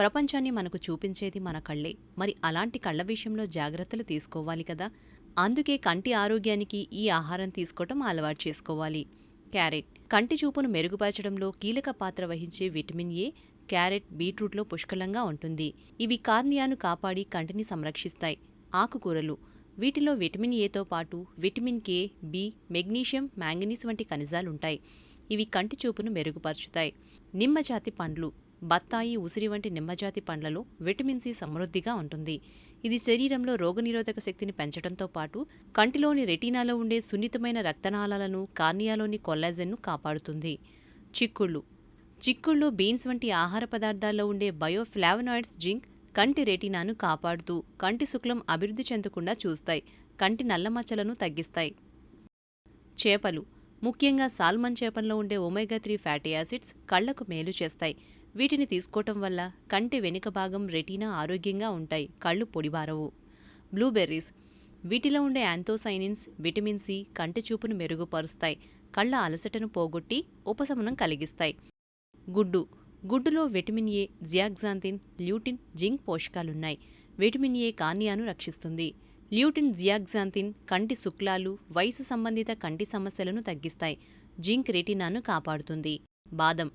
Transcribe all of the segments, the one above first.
ప్రపంచాన్ని మనకు చూపించేది మన కళ్ళే. మరి అలాంటి కళ్ళ విషయంలో జాగ్రత్తలు తీసుకోవాలి కదా? అందుకే కంటి ఆరోగ్యానికి ఈ ఆహారం తీసుకోవటం అలవాటు చేసుకోవాలి. క్యారెట్. కంటి చూపును మెరుగుపరచడంలో కీలక పాత్ర వహించే విటమిన్ ఏ క్యారెట్ బీట్రూట్లో పుష్కలంగా ఉంటుంది. ఇవి కార్నియాను కాపాడి కంటిని సంరక్షిస్తాయి. ఆకుకూరలు. వీటిలో విటమిన్ ఏతో పాటు vitamin K B magnesium manganese వంటి ఖనిజాలుంటాయి. ఇవి కంటి చూపును మెరుగుపరుచుతాయి. నిమ్మజాతి పండ్లు. బత్తాయి ఉసిరి వంటి నిమ్మజాతి పండ్లలో విటమిన్ సి సమృద్ధిగా ఉంటుంది. ఇది శరీరంలో రోగనిరోధక శక్తిని పెంచడంతో పాటు కంటిలోని రెటీనాలో ఉండే సున్నితమైన రక్తనాళాలను కార్నియాలోని కొల్లాజెన్ను కాపాడుతుంది. చిక్కుళ్ళు. చిక్కుళ్ళు బీన్స్ వంటి ఆహార పదార్థాల్లో ఉండే బయోఫ్లావనాయిడ్స్ జింక్ కంటి రెటీనాను కాపాడుతూ కంటి శుక్లం అభివృద్ధి చెందకుండా చూస్తాయి. కంటి నల్లమచ్చలను తగ్గిస్తాయి. చేపలు. ముఖ్యంగా సాల్మన్ చేపల్లో ఉండే ఒమేగా త్రీ ఫ్యాటీ యాసిడ్స్ కళ్ళకు మేలు చేస్తాయి. వీటిని తీసుకోవటం వల్ల కంటి వెనుక భాగం రెటీనా ఆరోగ్యంగా ఉంటాయి కళ్ళు పొడిబారవు. బ్లూబెర్రీస్. వీటిలో ఉండే యాంథోసైనిన్స్ విటమిన్ సి కంటి చూపును మెరుగుపరుస్తాయి కళ్ళ అలసటను పోగొట్టి ఉపశమనం కలిగిస్తాయి. గుడ్డు. గుడ్డులో vitamin A zeaxanthin lutein zinc పోషకాలున్నాయి. Vitamin A కార్నియాను రక్షిస్తుంది. ల్యూటిన్ జియాగ్జాంతిన్ కంటి శుక్లాలు వయసు సంబంధిత కంటి సమస్యలను తగ్గిస్తాయి జింక్ రెటీనాను కాపాడుతుంది. బాదం.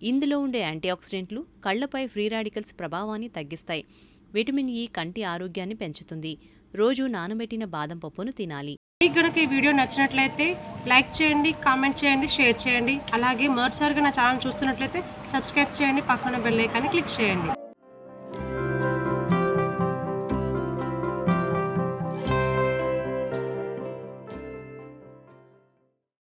ఇందులో ఉండే యాంటీఆక్సిడెంట్లు కళ్ళపై ఫ్రీ రాడికల్స్ ప్రభావాన్ని తగ్గిస్తాయి. విటమిన్ ఈ కంటి ఆరోగ్యాన్ని పెంచుతుంది. రోజు నానబెట్టిన బాదం పప్పును తినాలి. మీకు కనుక ఈ వీడియో నచ్చినట్లయితే లైక్ చేయండి కామెంట్ చేయండి షేర్ చేయండి. అలాగే మరోసారిగా నా ఛానల్ చూస్తున్నట్లయితే సబ్స్క్రైబ్ చేయండి పక్కన బెల్ ఐకాన్ని క్లిక్ చేయండి.